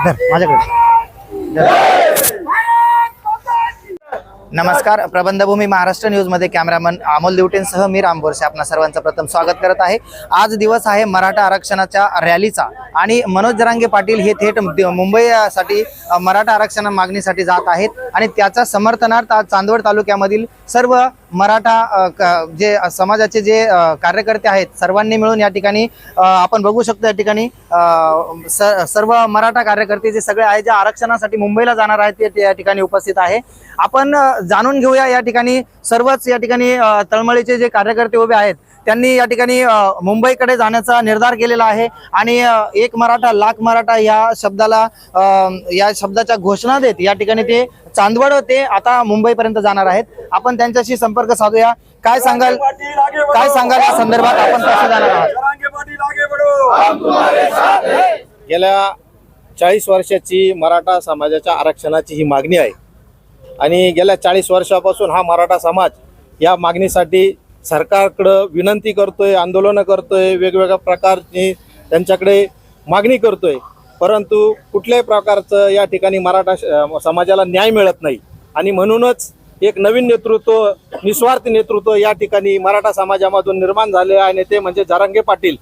धर माझ्याकडे धर. नमस्कार प्रबंधभूमी महाराष्ट्र न्यूजमध्ये कॅमेरामन अमोल दिवटेंसह मी राम बोरसे आपणा सर्वांचं प्रथम स्वागत करत आहे आज दिवस आहे मराठा आरक्षणाच्या रॅलीचा आणि मनोज जरांगे पाटील हे थेट मुंबईसाठी अ, मराठा आरक्षण मागणीसाठी जात आहेत आणि त्याचा समर्थनार्थ आज चांदवड तालुक्यामधील सर्व मराठा क- जे समाजाचे जे कार्यकर्ते आहेत सर्वांनी मिळून या ठिकाणी आपण बघू शकतो या ठिकाणी स- सर्व मराठा कार्यकर्ते जे सगळे आहेत जे आरक्षणासाठी मुंबईला जाणार आहेत ते- या ठिकाणी उपस्थित आहे. आपण जाणून घेऊया या ठिकाणी सर्वच या ठिकाणी तळमळीचे जे कार्यकर्ते उभे आहेत त्यांनी या ठिकाणी मुंबईकडे जाण्याचा निर्धार केलेला आहे. आणि एक मराठा लाख मराठा या शब्दाला या शब्दाच्या घोषणा देत या ठिकाणी ते चांदवड ते आता मुंबईपर्यंत जाणार आहेत. आपण त्यांच्याशी संपर्क साधूया. काय सांगाल काय सांगाल या संदर्भात आपण कसं जाणार आहात? गेल्या चाळीस वर्षाची मराठा समाजाच्या आरक्षणाची ही मागणी आहे. आणि गेल्या चाळीस वर्षापासून हा मराठा समाज या मागणीसाठी सरकारकडं विनंती करतोय आंदोलनं करतोय वेगवेगळ्या प्रकारची त्यांच्याकडे मागणी करतोय. परंतु कुठल्याही प्रकारचं या ठिकाणी मराठा श- समाजाला न्याय मिळत नाही. आणि म्हणूनच एक नवीन नेतृत्व निस्वार्थ नेतृत्व या ठिकाणी मराठा समाजामधून निर्माण झाले आहे. आणि ते म्हणजे जारांगे पाटील.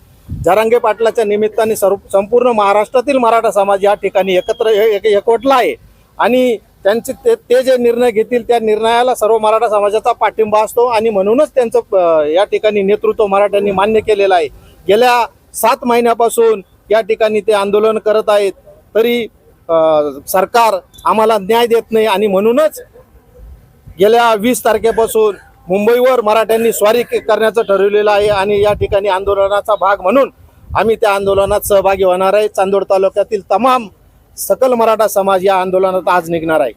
जारांगे पाटलाच्या निमित्ताने सर्व संपूर्ण महाराष्ट्रातील मराठा समाज या ठिकाणी एकत्र एक- एकवटला आहे. आणि त्यांचे ते ते जे निर्णय घेतील त्या निर्णयाला सर्व मराठा समाजाचा पाठिंबा असतो आणि म्हणूनच त्यांचं या ठिकाणी नेतृत्व मराठ्यांनी मान्य केलेलं आहे. गेल्या सात महिन्यापासून या ठिकाणी ते आंदोलन करत आहेत. तरी सरकार आम्हाला न्याय देत नाही आणि म्हणूनच गेल्या वीस तारखेपासून मुंबईवर मराठ्यांनी स्वारी करण्याचं ठरवलेलं आहे आणि या ठिकाणी आंदोलनाचा भाग म्हणून आम्ही त्या आंदोलनात सहभागी होणार आहे. चांदोड तालुक्यातील तमाम सकल मराठा समाज या आंदोलनात आज निघणार आहे.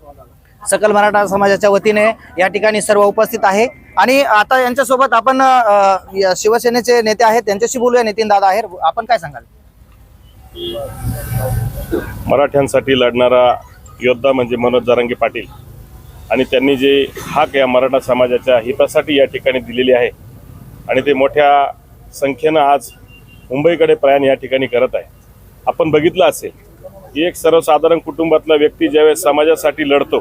सकल मराठा समाजाच्या वतीने या ठिकाणी सर्व उपस्थित आहे. आणि आता यांच्यासोबत आपण अ, शिवसेनेचे नेते आहेत त्यांच्याशी बोलूया. नितीन दादा आहेर आपण काय सांगाल? मराठ्यांसाठी लढणारा योद्धा म्हणजे मनोज जरांगे पाटील. आणि त्यांनी जे हाक या मराठा समाजाच्या हितासाठी या ठिकाणी दिलेली आहे. आणि ते मोठ्या संख्येनं आज मुंबईकडे प्रयाण या ठिकाणी करत आहे. आपण बघितलं असेल एक सर्वसाधारण कुटुंबातला व्यक्ती ज्यावेळेस समाजासाठी लढतो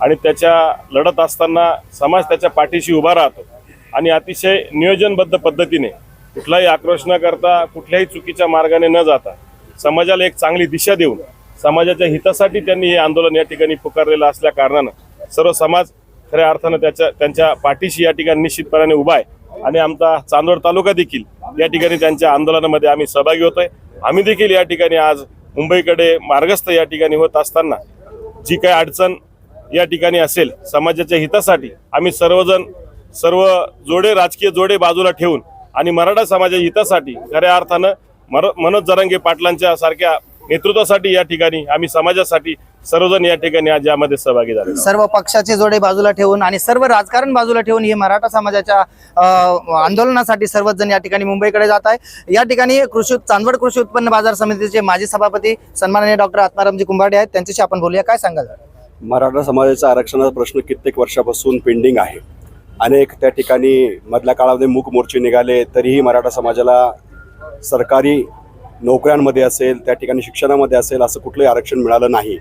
आणि त्याच्या लढत असताना समाज त्याच्या पाठीशी उभा राहतो आणि अतिशय नियोजनबद्ध पद्धतीने कुठलाही आक्रोश न करता कुठल्याही चुकीच्या मार्गाने न जाता समाजाला एक चांगली दिशा देऊन समाजाच्या हितासाठी त्यांनी हे आंदोलन या ठिकाणी पुकारलेलं असल्या कारणानं सर्व समाज खऱ्या अर्थानं त्याच्या त्यांच्या पाठीशी या ठिकाणी निश्चितपणाने उभा आहे. आणि आमचा चांदोड तालुका देखील या ठिकाणी त्यांच्या आंदोलनामध्ये आम्ही सहभागी होतोय. आम्ही देखील या ठिकाणी आज मुंबईकडे मार्गस्थ या ठिकाणी होत असताना जी काही अडचण या ठिकाणी असेल समाजाच्या हितासाठी आम्ही सर्वजण सर्व जोडे राजकीय जोडे बाजूला ठेवून आणि मराठा समाजाच्या हितासाठी खऱ्या अर्थानं मर मनोज जरांगे पाटलांच्या सारख्या नेतृत्वासाठी या ठिकाणी आम्ही समाजासाठी सर्वजण या ठिकाणी आज यामध्ये सहभागी झाले सर्व पक्षाचे जोडे बाजूला ठेवून आणि सर्व राजकारण बाजूला ठेवून हे मराठा समाजाच्या आंदोलनासाठी सर्वच जण या ठिकाणी मुंबईकडे जात आहे. या ठिकाणी कृषी चांदवड कृषी उत्पन्न बाजार समितीचे माजी सभापती सन्माननीय डॉक्टर आत्मारामजी कुंभाडे आहेत. त्यांच्याशी आपण बोलूया. काय सांगाल? मराठा समाजाचा आरक्षणाचा प्रश्न कित्येक वर्षापासून पेंडिंग आहे. अनेक त्या ठिकाणी मधल्या काळामध्ये मूक मोर्चे निघाले तरीही मराठा समाजाला सरकारी नोकऱ्यांमध्ये असेल त्या ठिकाणी शिक्षणामध्ये असेल असं कुठलंही आरक्षण मिळालं नाही.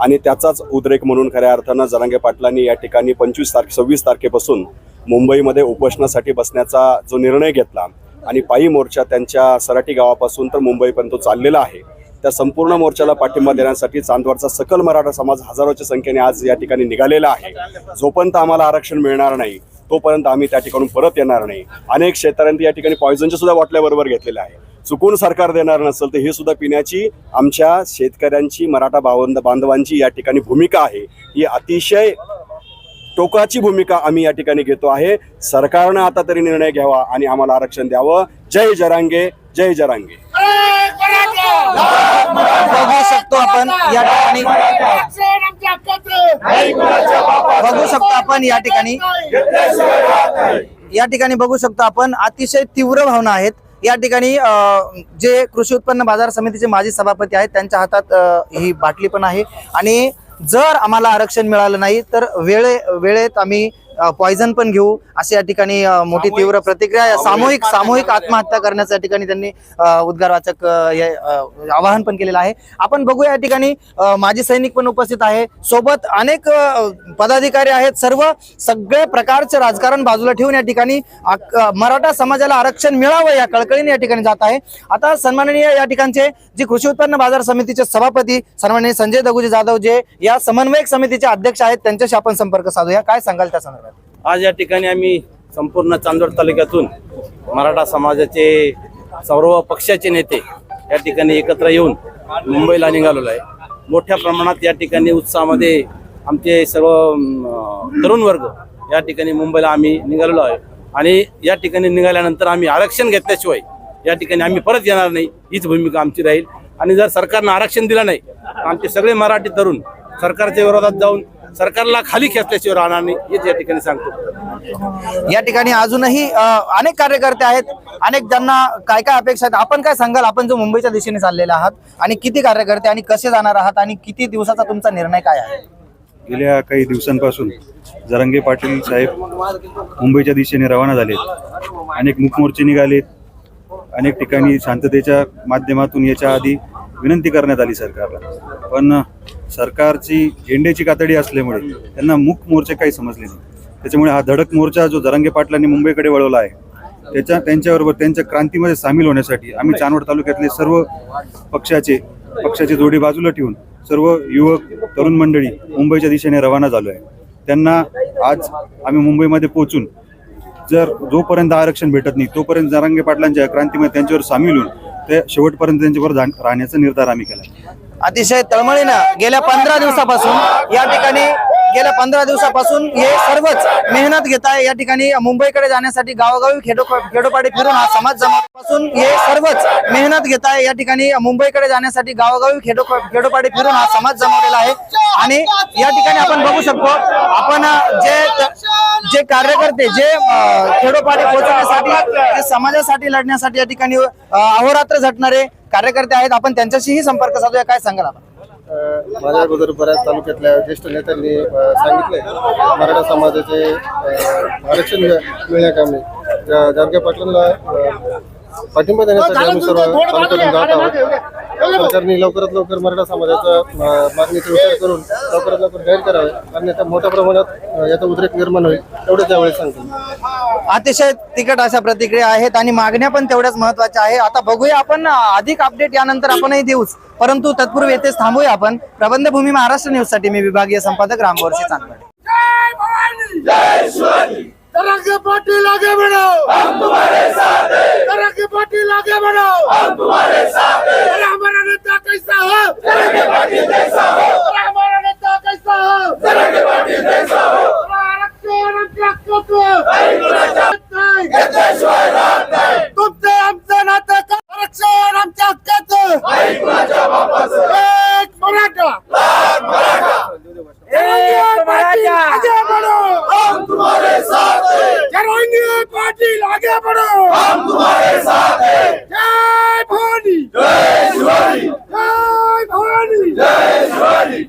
आणि त्याचाच उद्रेक म्हणून खऱ्या अर्थानं जरांगे पाटलांनी या ठिकाणी पंचवीस तारखे सव्वीस तारखेपासून मुंबईमध्ये उपोषणासाठी बसण्याचा जो निर्णय घेतला आणि पायी मोर्चा त्यांच्या सराटी गावापासून तर मुंबईपर्यंत तो चाललेला आहे. त्या संपूर्ण मोर्चाला पाठिंबा देण्यासाठी चांदवडचा सकल मराठा समाज हजारोच्या संख्येने आज या ठिकाणी निघालेला आहे. जोपर्यंत आम्हाला आरक्षण मिळणार नाही तोपर्यंत आम्ही त्या ठिकाणून परत येणार नाही. अनेक शेतकऱ्यांनी या ठिकाणी पॉयझनच्या सुद्धा बाटल्या बरोबर घेतलेल्या आहे चुकून सरकार देणार नसेल तर हे सुद्धा पिण्याची आमच्या शेतकऱ्यांची मराठा बावंद बांधवांची या ठिकाणी भूमिका आहे. ही अतिशय टोकाची भूमिका आम्ही या ठिकाणी घेतो आहे. सरकारनं आता तरी निर्णय घ्यावा आणि आम्हाला आरक्षण द्यावं. जय जरांगे जय जरांगे. बघू शकतो आपण या ठिकाणी. बघू शकतो आपण या ठिकाणी. या ठिकाणी बघू शकतो आपण अतिशय तीव्र भावना आहेत. या ठिकाणी जे कृषी उत्पन्न बाजार समितीचे माजी सभापती आहेत त्यांच्या हातात ही बाटली पण आहे. आणि जर आम्हाला आरक्षण मिळालं नाही तर वेळे वेळेत आम्ही पॉइझन पण घेऊ अशी या ठिकाणी मोठी तीव्र प्रतिक्रिया सामूहिक सामूहिक आत्महत्या करण्याच्या ठिकाणी त्यांनी उद्गारवाचक आवाहन पण केलेलं आहे. आपण बघूया या ठिकाणी माजी सैनिक पण उपस्थित आहे. सोबत अनेक पदाधिकारी आहेत. सर्व सगळ्या प्रकारचे राजकारण बाजूला ठेवून या ठिकाणी मराठा समाजाला आरक्षण मिळावं या कळकळीने या ठिकाणी जात आहे. आता सन्माननीय या ठिकाणचे जे कृषी उत्पन्न बाजार समितीचे सभापती सन्माननीय संजय दगुजी जाधव जे या समन्वयक समितीचे अध्यक्ष आहेत. त्यांच्याशी आपण संपर्क साधूया. काय सांगाल त्या संदर्भात? आज या ठिकाणी आम्ही संपूर्ण चांदोड तालुक्यातून मराठा समाजाचे सर्व पक्षाचे नेते या ठिकाणी एकत्र येऊन मुंबईला निघालेलो आहे. मोठ्या प्रमाणात या ठिकाणी उत्साहामध्ये आमचे सर्व तरुण वर्ग या ठिकाणी मुंबईला आम्ही निघालेलो आहे. आणि या ठिकाणी निघाल्यानंतर आम्ही आरक्षण घेतल्याशिवाय या ठिकाणी आम्ही परत येणार नाही हीच भूमिका आमची राहील. आणि जर सरकारनं आरक्षण दिलं नाही तर आमचे सगळे मराठी तरुण सरकारच्या विरोधात जाऊन सरकारला खाली खेचल्याशिवाय राहणार नाही हेच या ठिकाणी सांगतो. या ठिकाणी अजूनही अनेक कार्यकर्ते आहेत. अनेक ज्यांना काय काय अपेक्षा आहेत. आपण काय सांगाल? आपण जो मुंबईच्या दिशेने चाललेला आहात आणि किती कार्यकर्ते आणि कसे जाणार आहात आणि किती दिवसाचा तुमचा निर्णय काय आहे? गेल्या काही दिवसांपासून जरांगे पाटील साहेब मुंबईच्या दिशेने रवाना झालेत. अनेक मुखमोर्चे निघालेत. अनेक ठिकाणी शांततेच्या माध्यमातून याच्या आधी विनंती करण्यात आली सरकारला. पण सरकारची झेंड्याची कातडी असल्यामुळे त्यांना मुख मोर्चे काही समजले नाही. त्याच्यामुळे हा धडक मोर्चा जो जरांगे पाटलांनी मुंबईकडे वळवला आहे त्याच्या त्यांच्याबरोबर त्यांच्या क्रांतीमध्ये सामील होण्यासाठी आम्ही चांदवड तालुक्यातले सर्व पक्षाचे पक्षाची जोडी बाजूला ठेवून सर्व युवक तरुण मंडळी मुंबईच्या दिशेने रवाना झालो आहे. त्यांना आज आम्ही मुंबईमध्ये पोहोचून जर जोपर्यंत आरक्षण भेटत नाही तोपर्यंत जरांगे पाटलांच्या क्रांतीमध्ये त्यांच्यावर सामील होऊन ते शेवटपर्यंत त्यांच्यावर राहण्याचा निर्धार आम्ही केला अतिशय तळमळीनं गेल्या पंधरा दिवसापासून या ठिकाणी गेल्या पंधरा दिवसापासून हे सर्वच मेहनत घेत आहे. या ठिकाणी मुंबईकडे जाण्यासाठी गावोगावी खेडो खेडोपाडी फिरून हा समाज जमापासून हे सर्वच मेहनत घेत आहे. या ठिकाणी मुंबईकडे जाण्यासाठी गावोगावी खेडो खेडोपाडी फिरून हा समाज जमवलेला आहे. आणि या ठिकाणी आपण बघू शकतो आपण जे जे कार्यकर्ते जे खेडोपाडी पोहोचवण्यासाठी समाजासाठी लढण्यासाठी या ठिकाणी अहोरात्र झटणारे कार्यकर्ते आहेत आपण त्यांच्याशीही संपर्क साधूया. काय सांगाल आपण? माझ्या अगोदर बऱ्याच तालुक्यातल्या ज्येष्ठ नेत्यांनी सांगितले सांगितलंय. मराठा समाजाचे आरक्षण मिळण्याकामी. ज- जानके पाटलांना पाठिंबा देण्यासाठी आम्ही सर्व तालुक्यातून जात आहोत सरकारने लवकरात लवकर मराठा समाजाचा मागणीचा विचार करून लवकरात लवकर जाहीर करावे. अन्यथा मोठ्या प्रमाणात याचा उद्रेक निर्माण होईल एवढं त्यावेळेस सांगतो. अतिशय तिकट अशा प्रतिक्रिया आहेत आणि मागण्या पण तेवढ्याच महत्त्वाच्या आहे आता बघूया आपण अधिक अपडेट यानंतर आपणही देऊच. परंतु तत्पूर्वी येथेच थांबूया आपण. प्रबंधभूमी महाराष्ट्र न्यूजसाठी मी विभागीय संपादक रामवर्षी चांदवडे. तरंगे पार्टी आगे बढ़ो हम तुम्हारे साथ हैं। तरंगे पार्टी आगे बढ़ो हम तुम्हारे साथ हैं। हमारा नेता कैसा है? तरंगे पार्टी जैसा हो। अरे हमारा नेता कैसा है तरंगे पार्टी जैसा हो आरक्षण आमच्या हक्काचं तुमचे आमचं नातं का? आरक्षण आमच्या हक्काचं एक मराठा एक मराठा आगे बढ़ो हम तुम्हारे साथ हैं जरंगे पाटिल आगे बढ़ो हम तुम्हारे साथ हैं जय भवानी जय शिवाजी जय भवानी जय शिवाजी